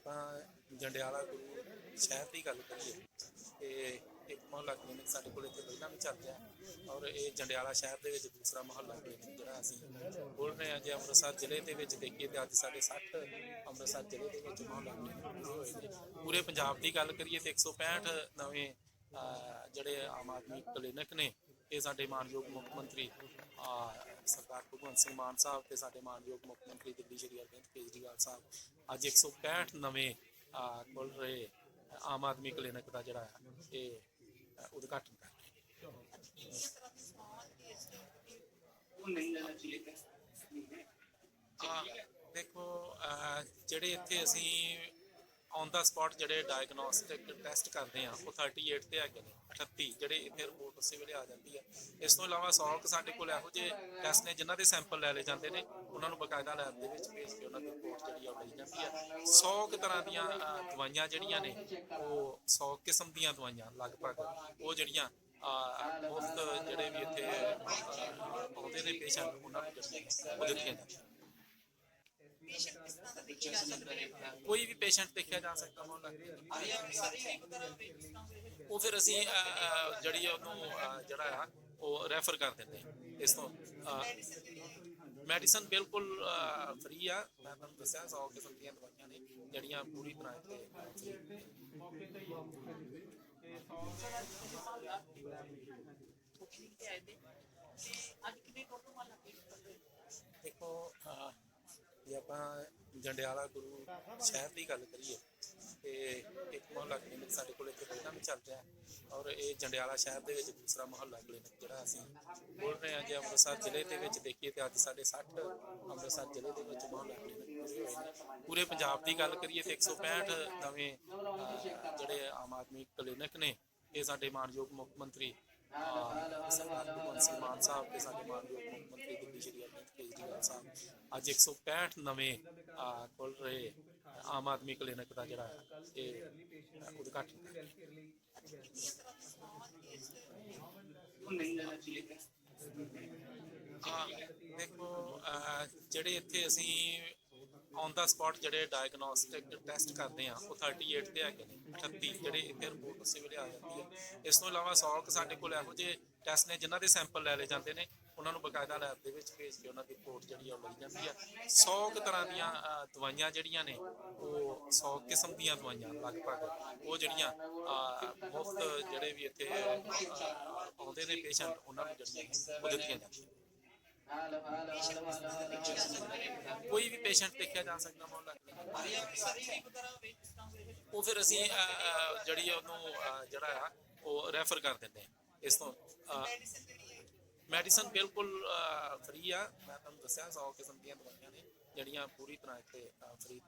ਆਪਾਂ ਜੰਡਿਆਲਾ ਗੁਰੂ ਸ਼ਹਿਰ ਦੀ ਗੱਲ ਕਰੀਏ ਤੇ ਇੱਕ ਮੁਹੱਲਾ ਕਲੀਨਿਕ ਸਾਡੇ ਕੋਲ ਇੱਥੇ ਪਹਿਲਾਂ ਵੀ ਚੱਲ ਰਿਹਾ ਔਰ ਇਹ ਜੰਡਿਆਲਾ ਸ਼ਹਿਰ ਦੇ ਵਿੱਚ ਦੂਸਰਾ ਮੁਹੱਲਾ ਕਲੀਨਿਕ ਜਿਹੜਾ ਅਸੀਂ ਖੋਲ ਰਹੇ ਹਾਂ ਜੇ ਅੰਮ੍ਰਿਤਸਰ ਜ਼ਿਲ੍ਹੇ ਦੇ ਵਿੱਚ ਦੇਖੀਏ ਤੇ ਅੱਜ ਸਾਡੇ 60 ਅੰਮ੍ਰਿਤਸਰ ਜ਼ਿਲ੍ਹੇ ਦੇ ਵਿੱਚ ਮੁਹੱਲਾ ਕਲੀਨਿਕ ਹੋਏ ਨੇ ਪੂਰੇ ਪੰਜਾਬ ਦੀ ਗੱਲ ਕਰੀਏ ਤੇ 165 ਨਵੇਂ ਅਹ, ਜਿਹੜੇ ਆਮ ਆਦਮੀ ਕਲੀਨਿਕ ਨੇ ਇਹ ਸਾਡੇ ਮਾਨਯੋਗ ਮੁੱਖ ਮੰਤਰੀ ਅਹ, ਸਰਦਾਰ ਭਗਵੰਤ ਸਿੰਘ ਮਾਨ ਸਾਹਿਬ ਤੇ ਸਾਡੇ ਮਾਨਯੋਗ ਮੁੱਖ ਮੰਤਰੀ ਦਿੱਲੀ ਸ਼੍ਰੀ ਅਰਵਿੰਦ ਕੇਜਰੀਵਾਲ ਸਾਹਿਬ ਅੱਜ 165 ਨਵੇਂ ਖੁੱਲ ਰਹੇ ਆਮ ਆਦਮੀ ਕਲੀਨਿਕ ਦਾ ਜਿਹੜਾ ਹੈ ਇਹ ਉਦਘਾਟਨ ਕਰ ਰਹੇ ਦੇਖੋ ਜਿਹੜੇ ਇੱਥੇ ਅਸੀਂ ਔਨ ਦਾ ਸਪੌਟ ਜਿਹੜੇ ਡਾਇਗਨੋਸਟਿਕ ਟੈਸਟ ਕਰਦੇ ਆ, ਉਹ 38 ਤੇ ਹੈਗੇ ਨੇ 38 ਜਿਹੜੇ ਇੱਥੇ ਰਿਪੋਰਟ ਉਸੇ ਵੇਲੇ ਆ ਜਾਂਦੀ ਆ। ਇਸ ਤੋਂ ਇਲਾਵਾ 100 ਕੁ ਸਾਡੇ ਕੋਲ ਇਹੋ ਜਿਹੇ ਟੈਸਟ ਨੇ ਜਿਨ੍ਹਾਂ ਦੇ ਸੈਂਪਲ ਲੈ ਲਏ ਜਾਂਦੇ ਨੇ, ਉਹਨਾਂ ਨੂੰ ਬਕਾਇਦਾ ਲੈਬ ਦੇ ਵਿੱਚ ਭੇਜ ਕੇ ਉਹਨਾਂ ਦੀ ਰਿਪੋਰਟ ਜਿਹੜੀ ਆ ਉਹ ਲਈ ਜਾਂਦੀ ਆ। 100 ਕੁ ਤਰ੍ਹਾਂ ਦੀਆਂ ਦਵਾਈਆਂ ਜਿਹੜੀਆਂ ਨੇ, ਉਹ 100 ਕਿਸਮ ਦੀਆਂ ਦਵਾਈਆਂ ਲਗਭਗ, ਉਹ ਜਿਹੜੀਆਂ ਮੁਫਤ ਜਿਹੜੇ ਵੀ ਇੱਥੇ ਆਉਂਦੇ ਨੇ ਪੇਸ਼ੈਂਟ ਉਹਨਾਂ ਨੂੰ ਦਿੱਤੀਆਂ ਜਾਂਦੀਆਂ ਕੋਈ ਵੀ ਪੇਸ਼ੈਂਟ ਦੇਖਿਆ ਜਾ ਸਕਦਾ ਹੋਣ ਉਹ ਫਿਰ ਅਸੀਂ ਅਹ, ਜਿਹੜੀ ਉਹਨੂੰ ਅਹ, ਜਿਹੜਾ ਆ ਉਹ ਰੈਫਰ ਕਰ ਦਿੰਦੇ ਹਾਂ ਇਸ ਤੋਂ ਮੈਡੀਸਨ ਬਿਲਕੁਲ ਫ੍ਰੀ ਆ ਮੈਂ ਤੁਹਾਨੂੰ ਦੱਸਿਆ 100 ਕਿਸਮ ਦੀਆਂ ਦਵਾਈਆਂ ਨੇ ਜਿਹੜੀਆਂ ਪੂਰੀ ਤਰ੍ਹਾਂ ਇੱਥੇ free ਨੇ। ਦੇਖੋ ਅਹ, ਜੇ ਆਪਾਂ ਜੰਡਿਆਲਾ ਗੁਰੂ ਸ਼ਹਿਰ ਦੀ ਗੱਲ ਕਰੀਏ ਤੇ ਇੱਕ ਮੁਹੱਲਾ ਕਲੀਨਿਕ ਸਾਡੇ ਕੋਲ ਇੱਥੇ ਪਹਿਲਾਂ ਵੀ ਚੱਲ ਰਿਹਾ ਔਰ ਇਹ ਜੰਡਿਆਲਾ ਸ਼ਹਿਰ ਦੇ ਵਿੱਚ ਦੂਸਰਾ ਮੁਹੱਲਾ ਕਲੀਨਿਕ ਜਿਹੜਾ ਅਸੀਂ ਬੋਲ ਰਹੇ ਹਾਂ ਜੇ ਅੰਮ੍ਰਿਤਸਰ ਜ਼ਿਲ੍ਹੇ ਦੇ ਵਿੱਚ ਦੇਖੀਏ ਤੇ ਅੱਜ ਸਾਡੇ 60 ਅੰਮ੍ਰਿਤਸਰ ਜ਼ਿਲ੍ਹੇ ਦੇ ਵਿੱਚ ਮੁਹੱਲਾ ਕਲੀਨਿਕ ਪੂਰੇ ਪੰਜਾਬ ਦੀ ਗੱਲ ਕਰੀਏ ਤੇ 165 ਨਵੇਂ ਜਿਹੜੇ ਆਮ ਆਦਮੀ ਕਲੀਨਿਕ ਨੇ ਇਹ ਸਾਡੇ ਮਾਨਯੋਗ ਮੁੱਖ ਮੰਤਰੀ ਅਹ, ਸਰਦਾਰ ਭਗਵੰਤ ਸਿੰਘ ਮਾਨ ਸਾਹਿਬ ਤੇ ਸਾਡੇ ਮਾਨਯੋਗ ਮੁੱਖ ਮੰਤਰੀ ਦਿੱਲੀ ਸ਼੍ਰੀ ਅਰਵਿੰਦ ਕੇਜਰੀਵਾਲ ਸਾਹਿਬ ਅੱਜ 165 ਨਵੇਂ ਖੁੱਲ ਰਹੇ ਆਮ ਆਦਮੀ ਕਲੀਨਿਕ ਦਾ ਜਿਹੜਾ ਹੈ ਇਹ ਉਦਘਾਟਨ ਦੇਖੋ ਜਿਹੜੇ ਇੱਥੇ ਅਸੀਂ ਔਨ ਦਾ ਸਪੌਟ ਜਿਹੜੇ ਡਾਇਗਨੋਸਟਿਕ ਟੈਸਟ ਕਰਦੇ ਆ ਉਹ 38 ਤੇ ਹੈਗੇ ਨੇ 38 ਜਿਹੜੇ ਇੱਥੇ ਰਿਪੋਰਟ ਉਸੇ ਵੇਲੇ ਆ ਜਾਂਦੀ ਹੈ। ਇਸ ਤੋਂ ਇਲਾਵਾ 100 ਕੁ ਸਾਡੇ ਕੋਲ ਇਹੋ ਜਿਹੇ ਟੈਸਟ ਨੇ ਜਿਨ੍ਹਾਂ ਦੇ ਸੈਂਪਲ ਲੈ ਲਏ ਜਾਂਦੇ ਨੇ, ਉਹਨਾਂ ਨੂੰ ਬਕਾਇਦਾ ਲੈਬ ਦੇ ਵਿੱਚ ਭੇਜ ਕੇ ਉਹਨਾਂ ਦੀ ਰਿਪੋਰਟ ਜਿਹੜੀ ਆ ਉਹ ਲਈ ਜਾਂਦੀ ਆ। 100 ਤਰ੍ਹਾਂ ਦੀਆਂ ਦਵਾਈਆਂ ਜਿਹੜੀਆਂ ਨੇ, ਉਹ 100 ਕਿਸਮ ਦੀਆਂ ਦਵਾਈਆਂ ਲਗਭਗ ਉਹ ਜਿਹੜੀਆਂ ਮੁਫਤ ਜਿਹੜੇ ਵੀ ਇੱਥੇ ਆਉਂਦੇ ਨੇ ਪੇਸ਼ੈਂਟ, ਉਹਨਾਂ ਨੂੰ ਜਿਹੜੀਆਂ ਉਹ ਦਿੱਤੀਆਂ ਜਾਂਦੀਆਂ ਕੋਈ ਵੀ ਪੇਸ਼ੈਂਟ ਦੇਖਿਆ ਜਾ ਸਕਦਾ ਮੁਹੱਲਾ ਉਹ ਫਿਰ ਅਸੀਂ ਜਿਹੜੀ ਉਹਨੂੰ ਜਿਹੜਾ ਆ, ਉਹ ਰੈਫਰ ਕਰ ਦਿੰਦੇ ਹਾਂ ਇਸ ਤੋਂ ਮੈਡੀਸਨ ਬਿਲਕੁਲ ਫ੍ਰੀ ਆ। ਮੈਂ ਤੁਹਾਨੂੰ ਦੱਸਿਆ 100 ਕਿਸਮ ਦੀਆਂ ਦਵਾਈਆਂ ਨੇ, ਜਿਹੜੀਆਂ ਪੂਰੀ ਤਰ੍ਹਾਂ ਇੱਥੇ ਫ੍ਰੀ